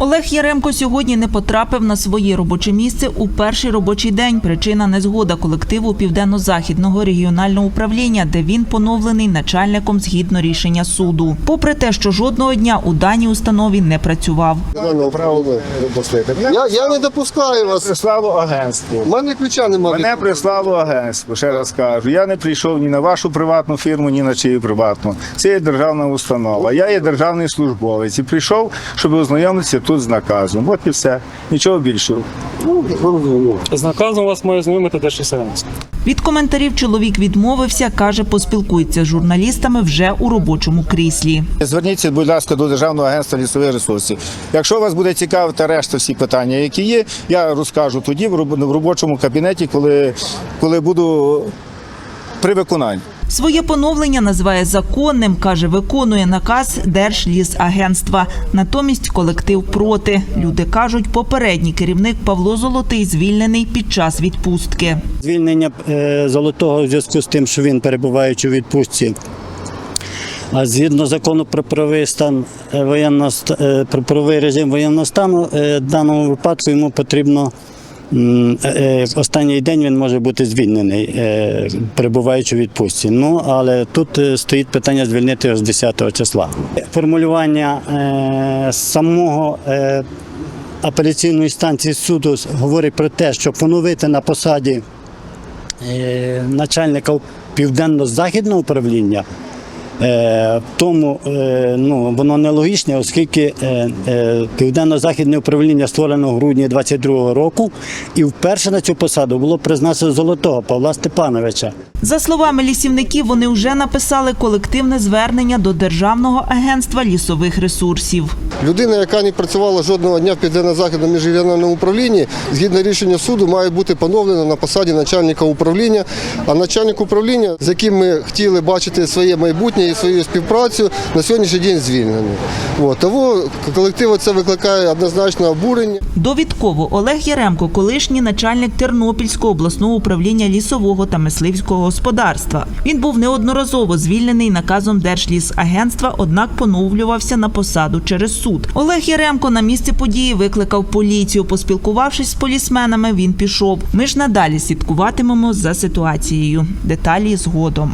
Олег Яремко сьогодні не потрапив на своє робоче місце у перший робочий день. Причина незгода колективу південно-західного регіонального управління, де він поновлений начальником згідно рішення суду. Попри те, що жодного дня у даній установі не працював. Я, я не допускаю вас. Прислало агентство. У мене ключа немає. Мене прислало агентство, ще раз кажу. Я не прийшов ні на вашу приватну фірму, ні на чию приватну. Це є державна установа. Я є державний службовець і прийшов, щоб ознайомитися тут з наказом. От і все. Нічого більшого. З наказом вас має знайомити Держлісагентство. Від коментарів чоловік відмовився, каже, поспілкується з журналістами вже у робочому кріслі. Зверніться, будь ласка, до Державного агентства лісових ресурсів. Якщо вас буде цікавити решта всі питання, які є, я розкажу тоді в робочому кабінеті, коли, коли буду при виконанні. Своє поновлення називає законним, каже, виконує наказ Держлісагентства. Натомість колектив проти. Люди кажуть, попередній керівник Павло Золотий звільнений під час відпустки. Звільнення е, золотого в зв'язку з тим, що він перебуваючи у відпустці. А згідно закону про правовий стан е, воєнного е, про правовий режим воєнного стану, в даному випадку йому потрібно останній день він може бути звільнений, е, перебуваючи у відпустці. Ну але тут е, стоїть питання звільнити його з 10 числа. Формулювання е, самого е, апеляційної станції суду говорить про те, що поновити на посаді е, начальника південно-західного управління. Е, тому е, ну, воно нелогічне, оскільки е, південно-західне управління створено в грудні 22-го року, і вперше на цю посаду було призначено золотого Павла Степановича. За словами лісівників, вони вже написали колективне звернення до Державного агентства лісових ресурсів. Людина, яка не працювала жодного дня в південно-західному міжрегіональному управлінні, згідно рішення суду, має бути поновлена на посаді начальника управління. А начальник управління, з яким ми хотіли бачити своє майбутнє і свою співпрацю, на сьогоднішній день звільнений. От. Колективу це викликає однозначно обурення. Довідково Олег Яремко, колишній начальник Тернопільського обласного управління лісового та мисливського господарства. Він був неодноразово звільнений наказом Держлісагентства, однак поновлювався на посаду через суд. Олег Яремко на місце події викликав поліцію. Поспілкувавшись з полісменами, він пішов. Ми ж надалі слідкуватимемо за ситуацією. Деталі згодом.